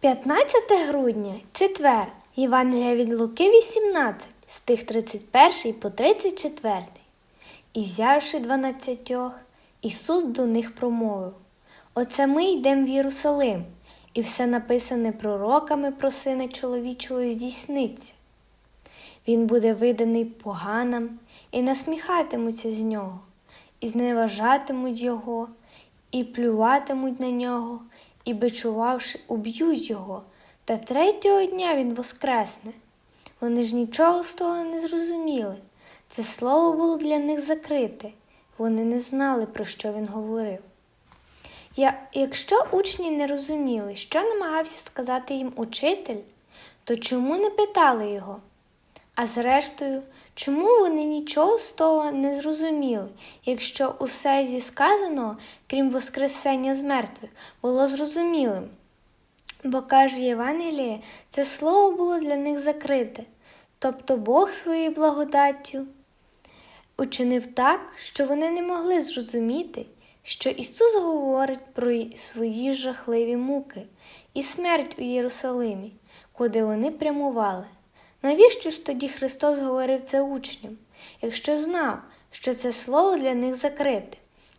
15 грудня, четвер, Євангелія від Луки 18, з тих 31 по 34. І взявши дванадцятьох, Ісус до них промовив: Оце ми йдемо в Єрусалим, і все написане пророками про сина чоловічого здійсниться. Він буде виданий поганам, і насміхатимуться з нього, і зневажатимуть його, і плюватимуть на нього, і бичувавши, уб'ють його, та третього дня він воскресне. Вони ж нічого з того не зрозуміли. Це слово було для них закрите, вони не знали, про що він говорив. Я, якщо учні не розуміли, що намагався сказати їм учитель, то чому не питали його? А зрештою, чому вони нічого з того не зрозуміли, якщо усе зі сказаного, крім Воскресення з мертвих, було зрозумілим? Бо каже Євангеліє, це слово було для них закрите, тобто Бог своєю благодаттю учинив так, що вони не могли зрозуміти, що Ісус говорить про свої жахливі муки і смерть у Єрусалимі, куди вони прямували. Навіщо ж тоді Христос говорив це учням, якщо знав, що це слово для них закрите?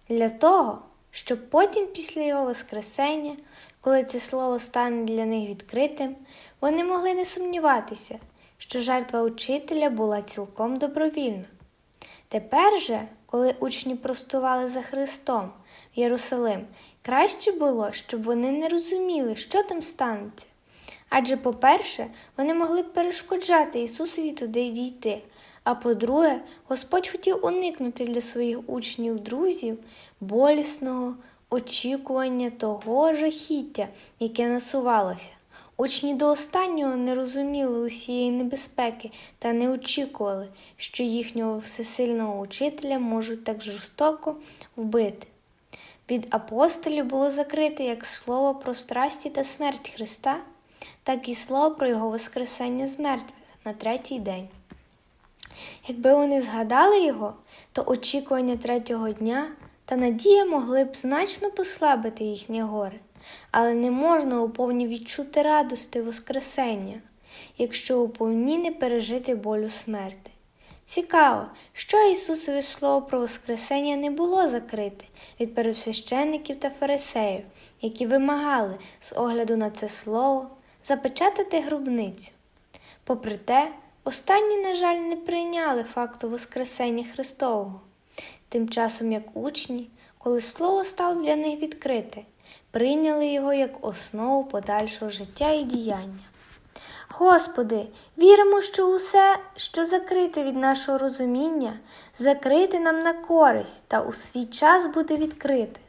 Для того, щоб потім після Його Воскресення, коли це слово стане для них відкритим, вони могли не сумніватися, що жертва учителя була цілком добровільна. Тепер же, коли учні простували за Христом в Єрусалим, краще було, щоб вони не розуміли, що там станеться. Адже, по-перше, вони могли б перешкоджати Ісусові туди дійти. А по-друге, Господь хотів уникнути для своїх учнів, друзів, болісного очікування того жахіття, яке насувалося. Учні до останнього не розуміли усієї небезпеки та не очікували, що їхнього всесильного учителя можуть так жорстоко вбити. Від апостолів було закрите як слово про страсті та смерть Христа, так і слово про Його Воскресення з мертвих на третій день. Якби вони згадали його, то очікування третього дня та надія могли б значно послабити їхнє горе, але не можна уповні відчути радости Воскресення, якщо уповні не пережити болю смерти. Цікаво, що Ісусове Слово про Воскресення не було закрите від первосвященників та фарисеїв, які вимагали з огляду на це слово запечатати гробницю. Попри те, останні, на жаль, не прийняли факту Воскресення Христового. Тим часом, як учні, коли слово стало для них відкрите, прийняли його як основу подальшого життя і діяння. Господи, віримо, що усе, що закрите від нашого розуміння, закрите нам на користь та у свій час буде відкрите.